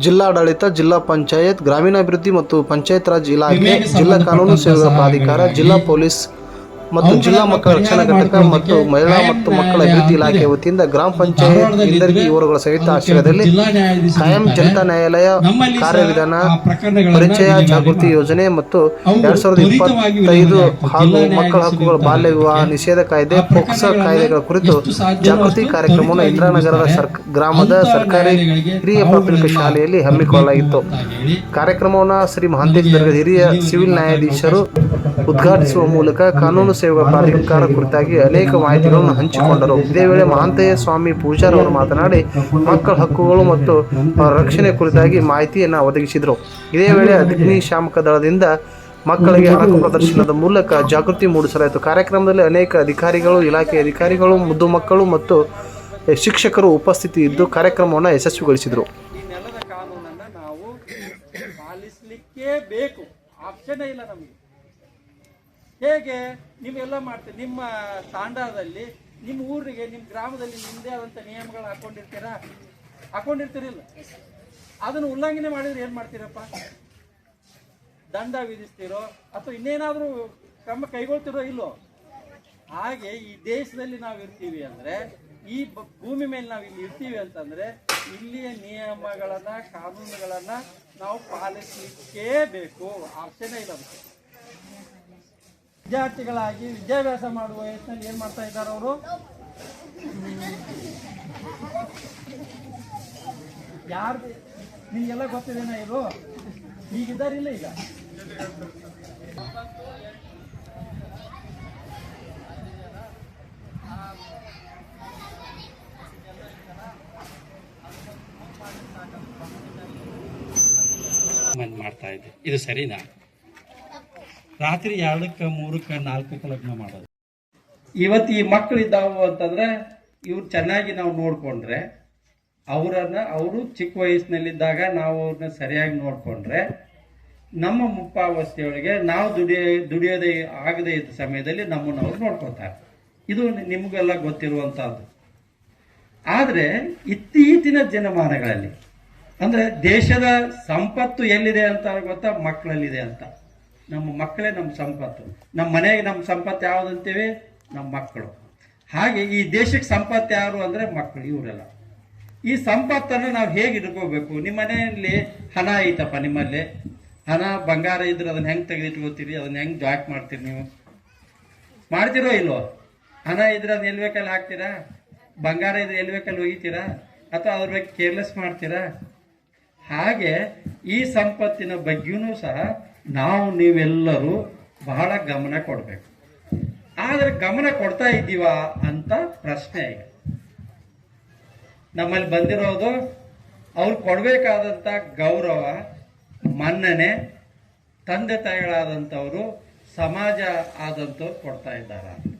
ಜಿಲ್ಲಾಡಳಿತ ಜಿಲ್ಲಾ ಪಂಚಾಯತ್ ಗ್ರಾಮೀಣಾಭಿವೃದ್ಧಿ ಮತ್ತು ಪಂಚಾಯತ್ ರಾಜ್ ಇಲಾಖೆ ಜಿಲ್ಲಾ ಕಾನೂನು ಸೇವೆಗಳ ಪ್ರಾಧಿಕಾರ ಜಿಲ್ಲಾ ಪೊಲೀಸ್ ಮತ್ತು ಜಿಲ್ಲಾ ಮಕ್ಕಳ ರಕ್ಷಣಾ ಘಟಕ ಮತ್ತು ಮಹಿಳಾ ಮತ್ತು ಮಕ್ಕಳ ಅಭಿವೃದ್ಧಿ ಇಲಾಖೆ ವತಿಯಿಂದ ಗ್ರಾಮ ಪಂಚಾಯತ್ ಇಂದರ್ಗಿ ಇವರುಗಳ ಸಹಿತ ಆಶ್ರಯದಲ್ಲಿ ಕಾಯಂ ಜನತಾ ನ್ಯಾಯಾಲಯ ಕಾರ್ಯವಿಧಾನ ಪರಿಚಯ ಜಾಗೃತಿ ಯೋಜನೆ ಮತ್ತು ಎರಡ್ ಸಾವಿರದ ಇಪ್ಪತ್ತೈದು ಹಾಗೂ ಮಕ್ಕಳ ಹಕ್ಕುಗಳ ಬಾಲ್ಯ ವಿವಾಹ ನಿಷೇಧ ಕಾಯ್ದೆ ಪೋಕ್ಸೋ ಕಾಯ್ದೆಗಳ ಕುರಿತು ಜಾಗೃತಿ ಕಾರ್ಯಕ್ರಮವನ್ನು ಇಂದಿರಾನಗರದ ಗ್ರಾಮದ ಸರ್ಕಾರಿ ಹಿರಿಯ ಪ್ರಾಥಮಿಕ ಶಾಲೆಯಲ್ಲಿ ಹಮ್ಮಿಕೊಳ್ಳಲಾಗಿತ್ತು. ಕಾರ್ಯಕ್ರಮವನ್ನು ಶ್ರೀ ಮಹಾಂತೇಶ್ ದರ್ಗದ ಹಿರಿಯ ಸಿವಿಲ್ ನ್ಯಾಯಾಧೀಶರು ಉದ್ಘಾಟಿಸುವ ಮೂಲಕ ಕಾನೂನು ಸೇವಾ ಪ್ರಾಧಿಕಾರ ಕುರಿತಾಗಿ ಅನೇಕ ಮಾಹಿತಿಗಳನ್ನು ಹಂಚಿಕೊಂಡರು. ಇದೇ ವೇಳೆ ಮಹಾಂತಯ್ಯ ಸ್ವಾಮಿ ಪೂಜಾರ್ ಅವರು ಮಾತನಾಡಿ, ಮಕ್ಕಳ ಹಕ್ಕುಗಳು ಮತ್ತು ರಕ್ಷಣೆ ಕುರಿತಾಗಿ ಮಾಹಿತಿಯನ್ನು ಒದಗಿಸಿದರು. ಇದೇ ವೇಳೆ ಅಗ್ನಿಶಾಮಕ ದಳದಿಂದ ಮಕ್ಕಳಿಗೆ ಹಣಕು ಪ್ರದರ್ಶನದ ಮೂಲಕ ಜಾಗೃತಿ ಮೂಡಿಸಲಾಯಿತು. ಕಾರ್ಯಕ್ರಮದಲ್ಲಿ ಅನೇಕ ಅಧಿಕಾರಿಗಳು, ಇಲಾಖೆ ಅಧಿಕಾರಿಗಳು ಮುದ್ದು ಮಕ್ಕಳು ಮತ್ತು ಶಿಕ್ಷಕರು ಉಪಸ್ಥಿತಿ ಇದ್ದು ಕಾರ್ಯಕ್ರಮವನ್ನು ಯಶಸ್ವಿಗೊಳಿಸಿದರು. ಕಾನೂನನ್ನ ನಾವು ಪಾಲಿಸಲಿಕ್ಕೇ ಬೇಕು. ಆಪ್ಷನ್ ಇಲ್ಲ ನಮಗೆ. ಹೇಗೆ ನೀವೆಲ್ಲ ಮಾಡ್ತೀರಿ ನಿಮ್ಮ ತಾಂಡದಲ್ಲಿ, ನಿಮ್ಮ ಊರಿಗೆ, ನಿಮ್ಮ ಗ್ರಾಮದಲ್ಲಿ ನಿಮ್ಮದೇ ಆದಂಥ ನಿಯಮಗಳು ಹಾಕೊಂಡಿರ್ತೀರಾ? ಹಾಕೊಂಡಿರ್ತೀರಿಲ್ಲ ಅದನ್ನು ಉಲ್ಲಂಘನೆ ಮಾಡಿದ್ರೆ ಏನು ಮಾಡ್ತೀರಪ್ಪ? ದಂಡ ವಿಧಿಸ್ತೀರೋ ಅಥವಾ ಇನ್ನೇನಾದರೂ ಕ್ರಮ ಕೈಗೊಳ್ತಿರೋ ಇಲ್ಲೋ? ಹಾಗೆ ಈ ದೇಶದಲ್ಲಿ ನಾವು ಇರ್ತೀವಿ ಅಂದರೆ, ಈ ಭೂಮಿ ಮೇಲೆ ನಾವು ಇಲ್ಲಿ ಇರ್ತೀವಿ ಅಂತಂದರೆ, ಇಲ್ಲಿಯ ನಿಯಮಗಳನ್ನು, ಕಾನೂನುಗಳನ್ನು ನಾವು ಪಾಲಿಸಲಿಕ್ಕೇ ಬೇಕು. ಆಪ್ಷನೇ ಇಲ್ಲ ವಿದ್ಯಾರ್ಥಿಗಳಾಗಿ ವಿದ್ಯಾಭ್ಯಾಸ ಮಾಡುವ ಯತ್ನಲ್ಲಿ ಏನ್ ಮಾಡ್ತಾ ಇದ್ದಾರೆ ಅವರು? ಯಾರು ನಿಮಗೆಲ್ಲ ಗೊತ್ತಿದೆನ ಇದು? ಈಗಿದ್ದಾರಿಲ್ಲ ಈಗ? ಮಾಡ್ತಾ ಇದ್ದೆ. ಇದು ಸರಿನಾ? ರಾತ್ರಿ ಎರಡಕ್ಕೆ, ಮೂರಕ್ಕೆ, ನಾಲ್ಕಕ್ಕೆ ಲಗ್ನ ಮಾಡೋದು. ಇವತ್ತು ಈ ಮಕ್ಕಳು ಇದ್ದಾವು ಅಂತಂದ್ರೆ ಇವ್ರು ಚೆನ್ನಾಗಿ ನಾವು ನೋಡಿಕೊಂಡ್ರೆ, ಅವರನ್ನ ಅವರು ಚಿಕ್ಕ ವಯಸ್ಸಿನಲ್ಲಿದ್ದಾಗ ನಾವು ಅವ್ರನ್ನ ಸರಿಯಾಗಿ ನೋಡಿಕೊಂಡ್ರೆ, ನಮ್ಮ ಮುಪ್ಪಾವಸ್ಥೆಯೊಳಗೆ ನಾವು ದುಡಿಯ, ದುಡಿಯೋದೇ ಆಗದೇ ಇದ್ದ ಸಮಯದಲ್ಲಿ ನಮ್ಮನ್ನು ಅವ್ರು ನೋಡ್ಕೊತಾರೆ ಇದು ನಿಮಗೆಲ್ಲ ಗೊತ್ತಿರುವಂಥದ್ದು. ಆದರೆ ಇತ್ತೀಚಿನ ಜನಮಾನಗಳಲ್ಲಿ, ಅಂದ್ರೆ ದೇಶದ ಸಂಪತ್ತು ಎಲ್ಲಿದೆ ಅಂತ ಗೊತ್ತಾ? ಮಕ್ಕಳಲ್ಲಿದೆ ಅಂತ. ನಮ್ಮ ಮಕ್ಕಳೇ ನಮ್ಮ ಸಂಪತ್ತು. ನಮ್ಮ ಮನೆಗೆ ನಮ್ಮ ಸಂಪತ್ತು ಯಾವ್ದು ಅಂತೀವಿ? ನಮ್ಮ ಮಕ್ಕಳು. ಹಾಗೆ ಈ ದೇಶಕ್ಕೆ ಸಂಪತ್ತು ಯಾರು ಅಂದ್ರೆ ಮಕ್ಕಳು, ಇವರೆಲ್ಲ. ಈ ಸಂಪತ್ತನ್ನು ನಾವು ಹೇಗೆ ಇಟ್ಕೋಬೇಕು ನಿಮ್ಮ ಮನೆಯಲ್ಲಿ ಹಣ ಐತಪ್ಪ ನಿಮ್ಮಲ್ಲಿ? ಹಣ, ಬಂಗಾರ ಇದ್ರೆ ಅದನ್ನ ಹೆಂಗೆ ತೆಗೆದಿಟ್ಕೋತೀರಿ? ಅದನ್ನ ಹೆಂಗೆ ಜಾಕ್ ಮಾಡ್ತೀರಿ ನೀವು? ಮಾಡ್ತಿರೋ ಇಲ್ವೋ? ಹಣ ಇದ್ರೆ ಅದನ್ನ ಎಲ್ಲಿ ಬೇಕಲ್ಲಿ ಹಾಕ್ತೀರಾ? ಬಂಗಾರ ಇದ್ರೆ ಎಲ್ಲಿ ಬೇಕಲ್ಲಿ ಒಗಿತೀರಾ? ಅಥವಾ ಅದ್ರ ಬಗ್ಗೆ ಕೇರ್ಲೆಸ್ ಮಾಡ್ತೀರಾ? ಹಾಗೆ ಈ ಸಂಪತ್ತಿನ ಬಗ್ಗೆಯೂ ಸಹ ನಾವು ನೀವೆಲ್ಲರೂ ಬಹಳ ಗಮನ ಕೊಡಬೇಕು. ಆದರೆ ಗಮನ ಕೊಡ್ತಾ ಇದ್ದೀವಾ ಅಂತ ಪ್ರಶ್ನೆ ಈಗ. ನಮ್ಮಲ್ಲಿ ಬಂದಿರೋದು ಅವ್ರು ಕೊಡಬೇಕಾದಂಥ ಗೌರವ, ಮನ್ನಣೆ, ತಂದೆ ತಾಯಿಗಳಾದಂಥವರು, ಸಮಾಜ ಆದಂಥವ್ರು ಕೊಡ್ತಾ ಇದ್ದಾರೆ?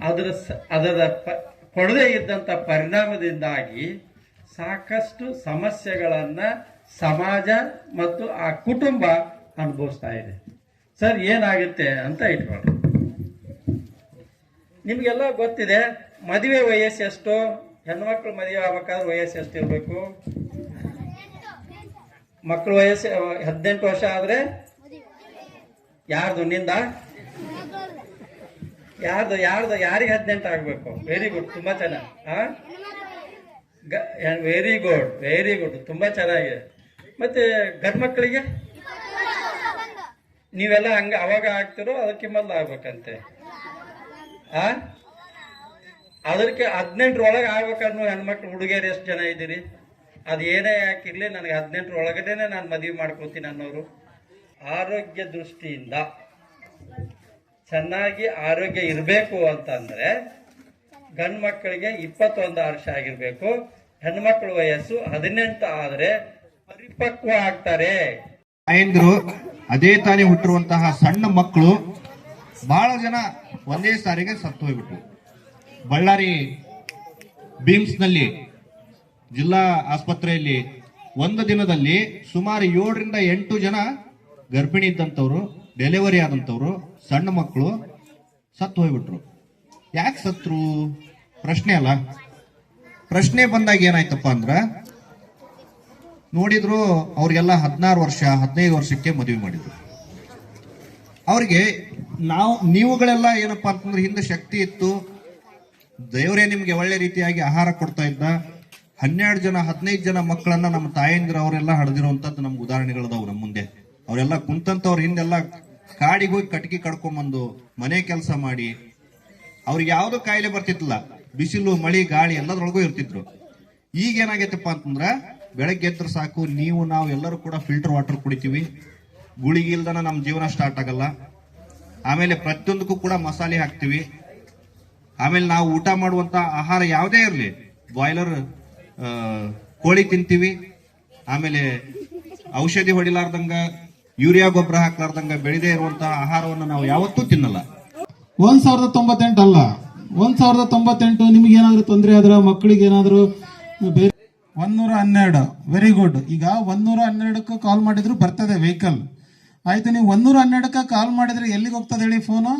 ಅದರ ಅದರ ಪ- ಕೊಡದೇ ಇದ್ದಂಥ ಪರಿಣಾಮದಿಂದಾಗಿ ಸಾಕಷ್ಟು ಸಮಸ್ಯೆಗಳನ್ನು ಸಮಾಜ ಮತ್ತು ಆ ಕುಟುಂಬ ಅನುಭವಿಸ್ತಾ ಇದೆ. ಸರ್, ಏನಾಗುತ್ತೆ ಅಂತ ಇಟ್ಕೊಳ್ಳಿ. ನಿಮಗೆಲ್ಲ ಗೊತ್ತಿದೆ, ಮದುವೆ ವಯಸ್ಸು ಎಷ್ಟು? ಹೆಣ್ಮಕ್ಳು ಮದುವೆ ಆಗ್ಬೇಕಾದ್ರೆ ವಯಸ್ಸು ಎಷ್ಟು ಇರಬೇಕು? ಮಕ್ಕಳು ವಯಸ್ಸು ಹದಿನೆಂಟು ವರ್ಷ ಆದ್ರೆ? ಯಾರ್ದು, ನಿಂದ? ಯಾರ್ದು ಯಾರ್ದು, ಯಾರಿಗೆ ಹದಿನೆಂಟು ಆಗಬೇಕು? ವೆರಿ ಗುಡ್ ತುಂಬಾ ಚೆನ್ನಾಗಿ. ವೆರಿ ಗುಡ್ ವೆರಿ ಗುಡ್ ತುಂಬಾ ಚೆನ್ನಾಗಿದೆ. ಮತ್ತೆ ಗಂಡ್ ಮಕ್ಕಳಿಗೆ? ನೀವೆಲ್ಲ ಹಂಗ ಅವಾಗ ಆಗ್ತಿರೋ ಅದಕ್ಕೆ ಮೊದಲು ಆಗ್ಬೇಕಂತೆ. ಆ? ಅದಕ್ಕೆ ಹದಿನೆಂಟರೊಳಗೆ ಆಗ್ಬೇಕನ್ನೋ ಹೆಣ್ಮಕ್ಳು ಹುಡುಗಿಯರು ಎಷ್ಟು ಜನ ಇದ್ದೀರಿ? ಅದು ಏನೇ ಹಾಕಿರ್ಲಿ ನನಗೆ ಹದಿನೆಂಟರ ಒಳಗಡೆನೆ ನಾನು ಮದುವೆ ಮಾಡ್ಕೋತೀನಿ ಅನ್ನೋರು. ಆರೋಗ್ಯ ದೃಷ್ಟಿಯಿಂದ ಚೆನ್ನಾಗಿ ಆರೋಗ್ಯ ಇರಬೇಕು ಅಂತಂದ್ರೆ ಗಂಡು ಮಕ್ಕಳಿಗೆ ಇಪ್ಪತ್ತೊಂದು ವರ್ಷ ಆಗಿರ್ಬೇಕು. ಹೆಣ್ಮಕ್ಳ ವಯಸ್ಸು ಹದಿನೆಂಟು ಆದ್ರೆ ಪರಿಪಕ್ವ ಆಗ್ತಾರೆ. ಅಯ್ಯಂದ್ರು ಅದೇ ತಾನೇ ಹುಟ್ಟಿರುವಂತಹ ಸಣ್ಣ ಮಕ್ಕಳು ಬಹಳ ಜನ ಒಂದೇ ಸಾರಿಗೆ ಸತ್ತು ಹೋಗ್ಬಿಟ್ರು. ಬಳ್ಳಾರಿ ಬಿಮ್ಸ್ನಲ್ಲಿ ಜಿಲ್ಲಾ ಆಸ್ಪತ್ರೆಯಲ್ಲಿ ಒಂದು ದಿನದಲ್ಲಿ ಸುಮಾರು ಏಳರಿಂದ ಎಂಟು ಜನ ಗರ್ಭಿಣಿ ಇದ್ದಂಥವ್ರು ಡೆಲಿವರಿ ಆದಂಥವ್ರು, ಸಣ್ಣ ಮಕ್ಕಳು ಸತ್ತು ಹೋಗ್ಬಿಟ್ರು. ಯಾಕೆ ಸತ್ರು? ಪ್ರಶ್ನೆ ಅಲ್ಲ. ಪ್ರಶ್ನೆ ಬಂದಾಗ ಏನಾಯ್ತಪ್ಪ ಅಂದ್ರ, ನೋಡಿದ್ರು ಅವ್ರಿಗೆಲ್ಲ ಹದಿನಾರು ವರ್ಷ, ಹದಿನೈದು ವರ್ಷಕ್ಕೆ ಮದುವೆ ಮಾಡಿದ್ರು. ಅವ್ರಿಗೆ ನಾವು, ನೀವುಗಳೆಲ್ಲ ಏನಪ್ಪಾ ಅಂತಂದ್ರೆ ಹಿಂದೆ ಶಕ್ತಿ ಇತ್ತು. ದೇವರೇ ನಿಮ್ಗೆ ಒಳ್ಳೆ ರೀತಿಯಾಗಿ ಆಹಾರ ಕೊಡ್ತಾ ಇದ್ದ. ಹನ್ನೆರಡು ಜನ, ಹದಿನೈದು ಜನ ಮಕ್ಕಳನ್ನ ನಮ್ಮ ತಾಯಂದಿರು ಅವರೆಲ್ಲ ಹಡ್ದಿರುವಂತದ್ದು ನಮ್ಗೆ ಉದಾಹರಣೆಗಳದಾವ್ ನಮ್ಮ ಮುಂದೆ. ಅವರೆಲ್ಲ ಕುಂತಂತವ್ರ ಹಿಂದೆಲ್ಲ ಕಾಡಿಗೆ ಹೋಗಿ ಕಟ್ಗೆ ಕಡ್ಕೊಂಬಂದು ಮನೆ ಕೆಲಸ ಮಾಡಿ ಅವ್ರಿಗೆ ಯಾವ್ದು ಕಾಯಿಲೆ ಬರ್ತಿತ್ತಲ್ಲ, ಬಿಸಿಲು, ಮಳಿ, ಗಾಳಿ ಎಲ್ಲದ್ರೊಳಗೂ ಇರ್ತಿದ್ರು. ಈಗ ಏನಾಗೈತಪ್ಪ ಅಂತಂದ್ರ, ಬೆಳಗ್ಗೆ ಎದ್ರೆ ಸಾಕು, ನೀವು, ನಾವು ಎಲ್ಲರೂ ಕೂಡ ಫಿಲ್ಟರ್ ವಾಟರ್ ಕುಡಿತೀವಿ. ಗುಳಿಗೆ ಇಲ್ದನ ನಮ್ಮ ಜೀವನ ಸ್ಟಾರ್ಟ್ ಆಗಲ್ಲ. ಆಮೇಲೆ ಪ್ರತಿಯೊಂದಕ್ಕೂ ಕೂಡ ಮಸಾಲೆ ಹಾಕ್ತಿವಿ. ಆಮೇಲೆ ನಾವು ಊಟ ಮಾಡುವಂತ ಆಹಾರ ಯಾವುದೇ ಇರಲಿ ಬಾಯ್ಲರ್ ಕೋಳಿ ತಿಂತೀವಿ. ಆಮೇಲೆ ಔಷಧಿ ಹೊಡಿಲಾರ್ದಂಗ, ಯೂರಿಯಾ ಗೊಬ್ಬರ ಹಾಕ್ಲಾರ್ದಂಗ ಬೆಳೆದೇ ಇರುವಂತಹ ಆಹಾರವನ್ನು ನಾವು ಯಾವತ್ತೂ ತಿನ್ನಲ್ಲ. ಒಂದ್ ಸಾವಿರದ ತೊಂಬತ್ತೆಂಟು ಅಲ್ಲ. ಒಂದ್ ಸಾವಿರದ ತೊಂಬತ್ತೆಂಟು ನಿಮ್ಗೆ ಏನಾದ್ರು ತೊಂದರೆ ಆದ್ರೆ? ಮಕ್ಕಳಿಗೆ ಏನಾದರೂ ಬೇರೆ ಒಂದೂರ ಹನ್ನೆರಡು. ವೆರಿ ಗುಡ್ ಈಗ ಒಂದೂರ ಹನ್ನೆರಡಕ್ಕೆ ಕಾಲ್ ಮಾಡಿದ್ರು ಬರ್ತದೆ ವೆಹಿಕಲ್ ಆಯ್ತು, ನೀವು ಒಂದೂರ ಹನ್ನೆರಡಕ್ಕೆ ಕಾಲ್ ಮಾಡಿದ್ರೆ ಎಲ್ಲಿಗೆ ಹೋಗ್ತದೆ ಹೇಳಿ ಫೋನು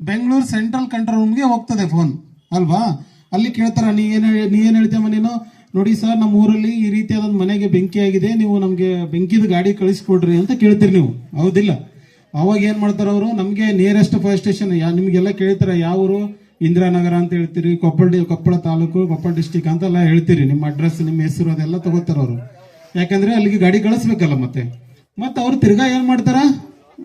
ಬೆಂಗಳೂರು ಸೆಂಟ್ರಲ್ ಕಂಟ್ರೋಲ್ ರೂಮ್ಗೆ ಹೋಗ್ತದೆ ಫೋನ್ ಅಲ್ವಾ? ಅಲ್ಲಿ ಕೇಳ್ತಾರ, ನೀ ಏನು ನೀ ಏನು ಹೇಳ್ತೀಯಮ್ಮ ನೀನು? ನೋಡಿ ಸರ್, ನಮ್ಮ ಊರಲ್ಲಿ ಈ ರೀತಿಯಾದ ಮನೆಗೆ ಬೆಂಕಿ ಆಗಿದೆ. ನೀವು ನಮಗೆ ಬೆಂಕಿದ ಗಾಡಿ ಕಳಿಸ್ಕೊಡ್ರಿ ಅಂತ ಕೇಳ್ತೀರಿ ನೀವು. ಹೌದಿಲ್ಲ? ಅವಾಗ ಏನು ಮಾಡ್ತಾರೆ ಅವರು? ನಮಗೆ ನಿಯರೆಸ್ಟ್ ಫೈರ್ ಸ್ಟೇಷನ್ ಯಾ ನಿಮಗೆಲ್ಲ ಕೇಳ್ತಾರೆ, ಯಾವ ಊರು? ಇಂದಿರಾನಗರ ಅಂತ ಹೇಳ್ತೀರಿ, ಕೊಪ್ಪಳ ಕೊಪ್ಪಳ ತಾಲೂಕು, ಕೊಪ್ಪಳ ಡಿಸ್ಟಿಕ್ ಅಂತೆಲ್ಲ ಹೇಳ್ತೀರಿ. ನಿಮ್ಮ ಅಡ್ರೆಸ್ ನಿಮ್ಮ ಹೆಸರು ಅದೆಲ್ಲ ತಗೋತಾರ ಅವರು. ಯಾಕಂದ್ರೆ ಅಲ್ಲಿಗೆ ಗಾಡಿ ಕಳಿಸ್ಬೇಕಲ್ಲ ಮತ್ತೆ. ಮತ್ತೆ ಅವ್ರು ತಿರ್ಗಾ ಏನು ಮಾಡ್ತಾರೆ?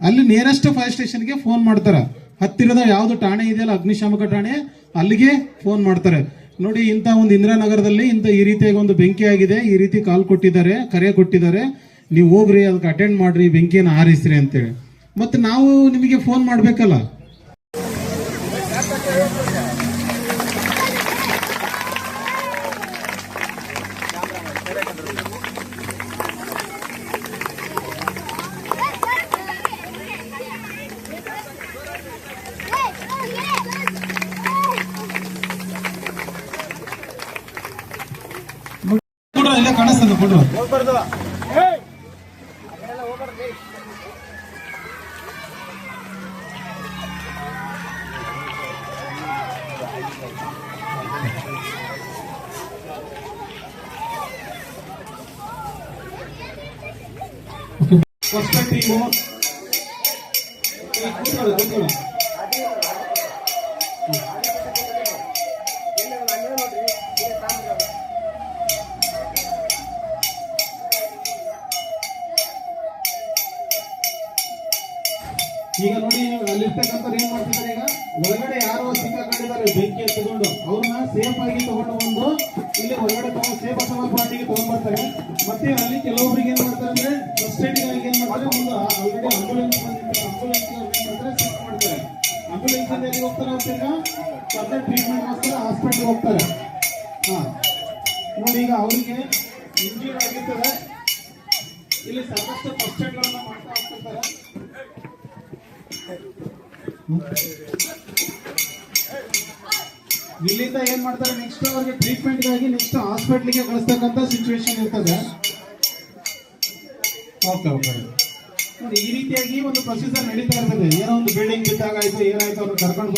ಅಲ್ಲಿ ನಿಯರೆಸ್ಟ್ ಫೈರ್ ಸ್ಟೇಷನ್ಗೆ ಫೋನ್ ಮಾಡ್ತಾರೆ. ಹತ್ತಿರದ ಯಾವುದು ಠಾಣೆ ಇದೆಯಲ್ಲ, ಅಗ್ನಿಶಾಮಕ ಠಾಣೆ, ಅಲ್ಲಿಗೆ ಫೋನ್ ಮಾಡ್ತಾರೆ. ನೋಡಿ, ಇಂಥ ಒಂದು ಇಂದಿರಾನಗರದಲ್ಲಿ ಇಂಥ ಈ ರೀತಿಯಾಗಿ ಒಂದು ಬೆಂಕಿ ಆಗಿದೆ. ಈ ರೀತಿ ಕಾಲ್ ಕೊಟ್ಟಿದ್ದಾರೆ, ಕರೆ ಕೊಟ್ಟಿದ್ದಾರೆ. ನೀವು ಹೋಗ್ರಿ, ಅದಕ್ಕೆ ಅಟೆಂಡ್ ಮಾಡ್ರಿ, ಬೆಂಕಿಯನ್ನು ಆರಿಸ್ರಿ ಅಂತೇಳಿ. ಮತ್ತೆ ನಾವು ನಿಮಗೆ ಫೋನ್ ಮಾಡ್ಬೇಕಲ್ಲ. ಕಾಣಿಸ್ತದೆ ಕೊಡ್ರ ಫಸ್ಟ್ ಈಗ ನೋಡಿ ಅಲ್ಲಿರ್ತಕ್ಕಂಥವ್ರು ಏನ್ ಮಾಡ್ತಿದ್ದಾರೆ ಈಗ? ಒಳಗಡೆ ಯಾರೋ ಸಿಕ್ಕಾಕೊಂಡಿದ್ದಾರೆ ಬೆಂಕಿ ತಗೊಂಡು ಅವ್ರನ್ನ ಸೇಫ್ ಆಗಿ ತಗೊಂಡು ಬಂದು ಇಲ್ಲಿ ಹೊರಗಡೆ ತಗೊಂಡು ಸೇಫ್ ಅಥವಾ ಪಾರ್ಟಿಗೆ ತಗೊಂಡ್ ಬರ್ತಾರೆ. ಮತ್ತೆ ಅಲ್ಲಿ ಕೆಲವೊಬ್ರಿಗೆ ಏನ್ ಮಾಡ್ತಾರೆ ಅಂದ್ರೆ ಫಸ್ಟ್ ಏಡ್ ಏನ್ ಮಾಡ್ತಾರೆ? ಒಂದು ಆಲ್ರೆಡಿ ಆಂಬುಲೆನ್ಸ್ ಬಂದಿರ್ತಾರೆ ಆಂಬುಲೆನ್ಸ್ ಮಾಡ್ತಾರೆ ಶಿಫ್ಟ್ ಮಾಡ್ತಾರೆ. ಆಂಬುಲೆನ್ಸ್ ಅಲ್ಲಿ ಎಲ್ಲಿ ಹೋಗ್ತಾರೆ ಅಂತ ಮತ್ತೆ ಟ್ರೀಟ್ಮೆಂಟ್ ಮಾಡ್ತಾರೆ ಹಾಸ್ಪಿಟಲ್ ಹೋಗ್ತಾರೆ. ಹಾ. ನೋಡಿ ಈಗ ಅವರಿಗೆ ಇಂಜೂರ್ ಆಗಿರ್ತದೆ ಇಲ್ಲಿ ಸಾಕಷ್ಟು ಫಸ್ಟ್ ಏಡ್ಗಳನ್ನ ಮಾಡ್ತಾ ಹೋಗ್ತಿರ್ತಾರೆ. ಇಲ್ಲಿಂದ ಏನ್ ಮಾಡ್ತಾರೆ? ನೆಕ್ಸ್ಟ್ ಅವ್ರಿಗೆ ಟ್ರೀಟ್ಮೆಂಟ್ಗಾಗಿ ನೆಕ್ಸ್ಟ್ ಹಾಸ್ಪಿಟ್ಲಿಗೆ ಕಳಿಸ್ತಕ್ಕಂತ ಸಿಚುವೇಶನ್ ಇರ್ತದೆ. ಓಕೆ ಓಕೆ ಈ ರೀತಿಯಾಗಿ ಒಂದು ಪ್ರೊಸೀಜರ್ ನಡೀತಾ ಇರ್ತದೆ. ಏನೋ ಒಂದು ಬಿಲ್ಡಿಂಗ್ ಬಿದ್ದಾಗ ಆಯ್ತು, ಏನಾಯ್ತು ಅವ್ರು ಕರ್ಕೊಂಡು